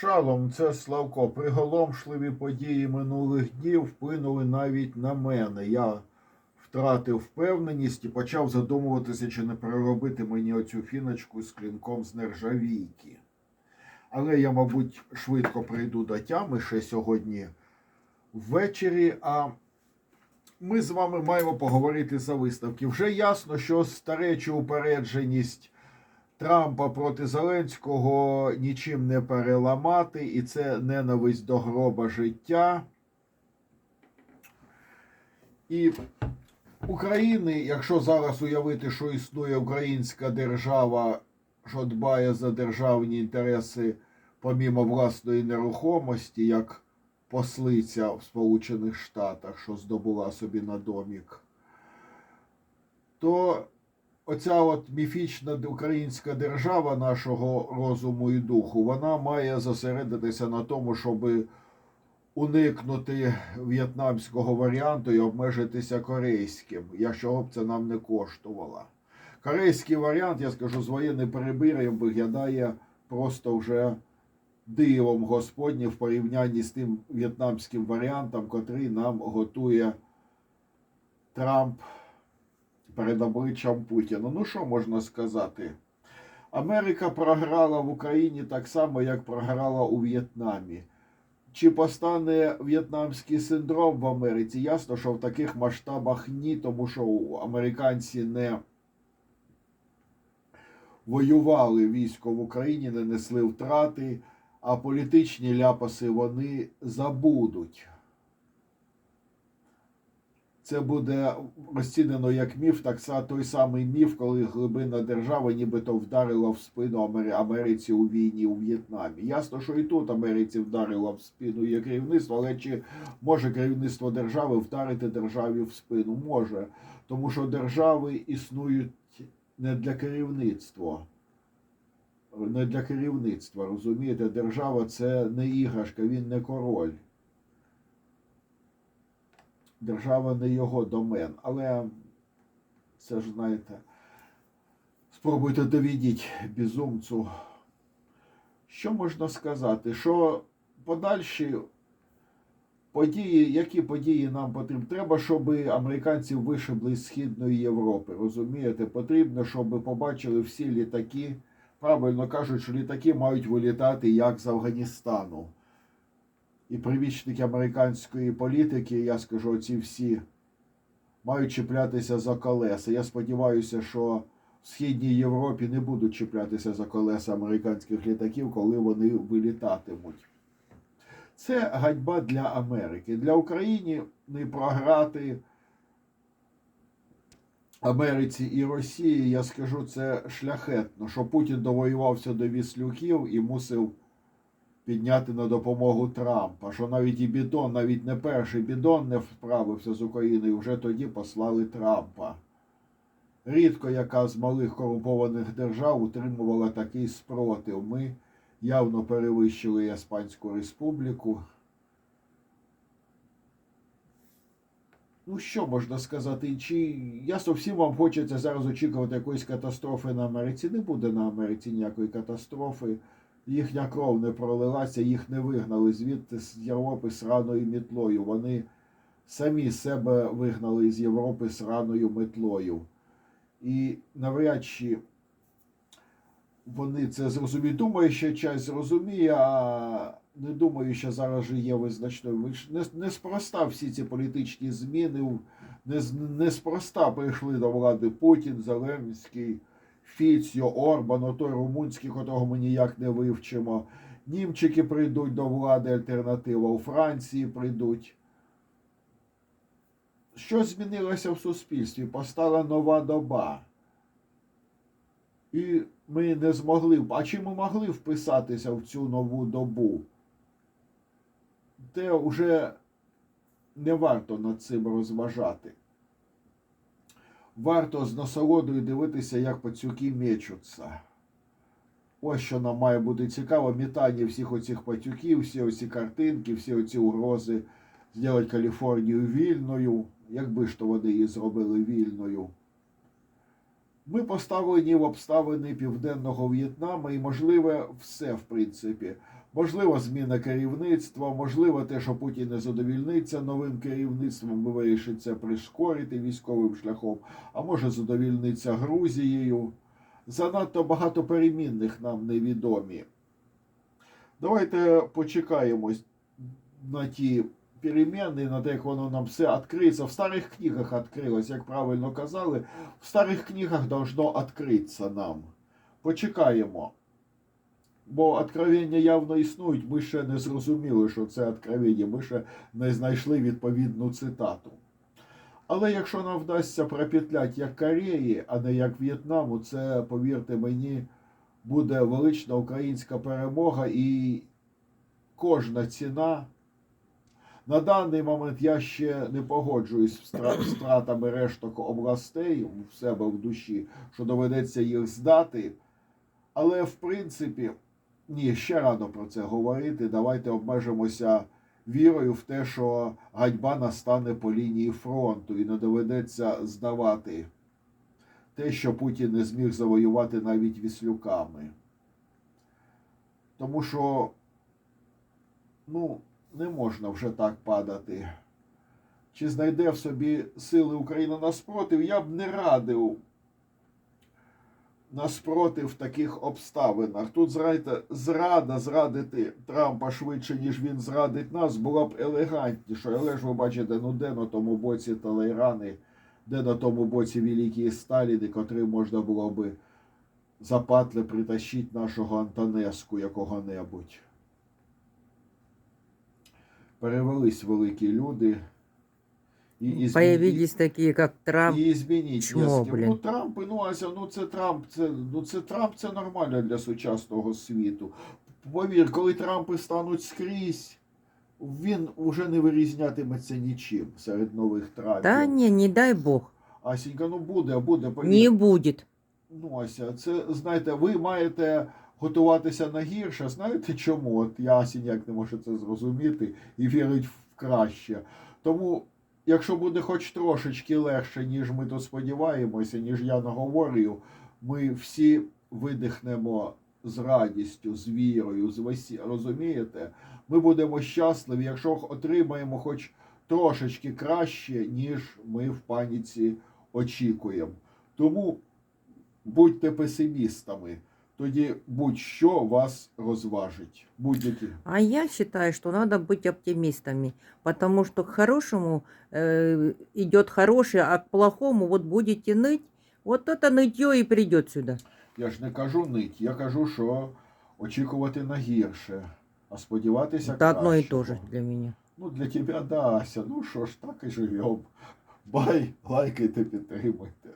Шалом, це Славко. Приголомшливі події минулих днів вплинули навіть на мене. Я втратив впевненість і почав задумуватися, чи не переробити мені оцю фіночку з клінком з нержавійки. Але я, мабуть, швидко прийду до тями ще сьогодні ввечері. А ми з вами маємо поговорити за виставки. Вже ясно, що старечу упередженість Трампа проти Зеленського нічим не переламати, і це ненависть до гроба життя. І України, якщо зараз уявити, що існує українська держава, що дбає за державні інтереси помімо власної нерухомості, як послиця в Сполучених Штатах, що здобула собі на домік, то оця от міфічна українська держава нашого розуму і духу, вона має зосередитися на тому, щоб уникнути в'єтнамського варіанту і обмежитися корейським, якщо б це нам не коштувало. Корейський варіант, я скажу, з воєнним перебир'ям виглядає просто вже дивом Господнім в порівнянні з тим в'єтнамським варіантом, котрий нам готує Трамп перед обличчям Путіна. Ну що можна сказати? Америка програла в Україні так само, як програла у В'єтнамі. Чи постане в'єтнамський синдром в Америці? Ясно, що в таких масштабах ні, тому що американці не воювали військо в Україні, не несли втрати, а політичні ляпаси вони забудуть. Це буде розцінено як міф, так той самий міф, коли глибина держави нібито вдарила в спину Америці у війні у В'єтнамі. Ясно, що і тут Америці вдарило в спину є керівництво, але чи може керівництво держави вдарити державі в спину? Може, тому що держави існують не для керівництва. Не для керівництва, розумієте, держава це не іграшка, він не король держава не його домен. Але це ж знаєте, спробуйте довідіть безумцю. Що можна сказати? Що подальші події, які події нам потрібні? Треба, щоб американці вишибли з Східної Європи. Розумієте, потрібно, щоб побачили всі літаки. Правильно кажуть, що літаки мають вилітати як з Афганістану і привічники американської політики, я скажу, ці всі мають чіплятися за колеса. Я сподіваюся, що в Східній Європі не будуть чіплятися за колеса американських літаків, коли вони вилітатимуть. Це ганьба для Америки. Для України не програти Америці і Росії, я скажу, це шляхетно, що Путін довоювався до віслюків і мусив підняти на допомогу Трампа. Що навіть і бідон, навіть не перший бідон не вправився з Україною, вже тоді послали Трампа. Рідко яка з малих корумпованих держав утримувала такий спротив. Ми явно перевищили Іспанську республіку. Ну, що можна сказати? Чи ясно всім вам хочеться зараз очікувати якоїсь катастрофи на Америці? Не буде на Америці ніякої катастрофи їхня кров не пролилася, їх не вигнали звідти з Європи сраною мітлою. Вони самі себе вигнали з Європи сраною метлою. І навряд чи вони це зрозуміють. Думаю, що часть зрозуміє, а не думаю, що зараз же є визначною. Не, неспроста всі ці політичні зміни, не, неспроста прийшли до влади Путін, Зеленський. Фіцьо, Орбан, отой румунський, котрого ми ніяк не вивчимо. Німчики прийдуть до влади, альтернатива у Франції прийдуть. Що змінилося в суспільстві? Постала нова доба. І ми не змогли. А чи ми могли вписатися в цю нову добу? Те вже не варто над цим розважати варто з насолодою дивитися, як пацюки мечуться. Ось що нам має бути цікаво, мітання всіх оцих пацюків, всі оці картинки, всі оці угрози зробити Каліфорнію вільною. Якби ж то вони її зробили вільною. Ми поставлені в обставини Південного В'єтнаму і можливе все, в принципі. Можливо, зміна керівництва, можливо, те, що Путін не задовільниться новим керівництвом, і вирішить це прискорити військовим шляхом, а може задовільниться Грузією. Занадто багато перемінних нам невідомі. Давайте почекаємо на ті переміни, на те, як воно нам все відкриється. В старих книгах відкрилось, як правильно казали, в старих книгах должно відкритися нам. Почекаємо. Бо откровення явно існують, ми ще не зрозуміли, що це откровення, ми ще не знайшли відповідну цитату. Але якщо нам вдасться пропетляти як Кореї, а не як В'єтнаму, це, повірте мені, буде велична українська перемога і кожна ціна. На даний момент я ще не погоджуюсь з втратами решток областей в себе в душі, що доведеться їх здати. Але в принципі, ні, ще рано про це говорити. Давайте обмежимося вірою в те, що ганьба настане по лінії фронту і не доведеться здавати те, що Путін не зміг завоювати навіть віслюками. Тому що, ну, не можна вже так падати. Чи знайде в собі сили Україна на спротив, я б не радив на спротив в таких обставинах. Тут знаєте, зрада зрадити Трампа швидше, ніж він зрадить нас, була б елегантніше. Але ж ви бачите, ну де на тому боці Талейрани, де на тому боці Великі Сталіни, котрим можна було би запатле притащити нашого Антонеску якого-небудь. Перевелись великі люди. І, Появились такие, как Трамп. і змініть Чмо, ні блін? Ну Трамп, ну Ася, ну це Трамп, це ну це Трамп, це нормально для сучасного світу. Повір, коли Трампи стануть скрізь, він вже не вирізнятиметься нічим серед нових Трампів. Да не, не дай бог. Асінька, ну буде, буде, повір. Не будет. Ну, Ася, це знаєте, ви маєте готуватися на гірше. Знаєте чому? От я ніяк не можу це зрозуміти і вірить в краще. Тому, якщо буде хоч трошечки легше, ніж ми то сподіваємося, ніж я наговорюю, ми всі видихнемо з радістю, з вірою, з весі... розумієте? Ми будемо щасливі, якщо отримаємо хоч трошечки краще, ніж ми в паніці очікуємо. Тому будьте песимістами, тоді будь-що вас розважить. Будь-які. А я считаю, что надо быть оптимистами, потому что к хорошему э, идет хорошее, а к плохому вот будете ныть, вот это нытье и придет сюда. Я ж не кажу нить, я кажу, що очікувати на гірше, а сподіватися Это одно и кращого. то же для меня. Ну, для тебе, да, Ася. Ну що ж, так і живем. Бай, лайкайте, підтримуйте.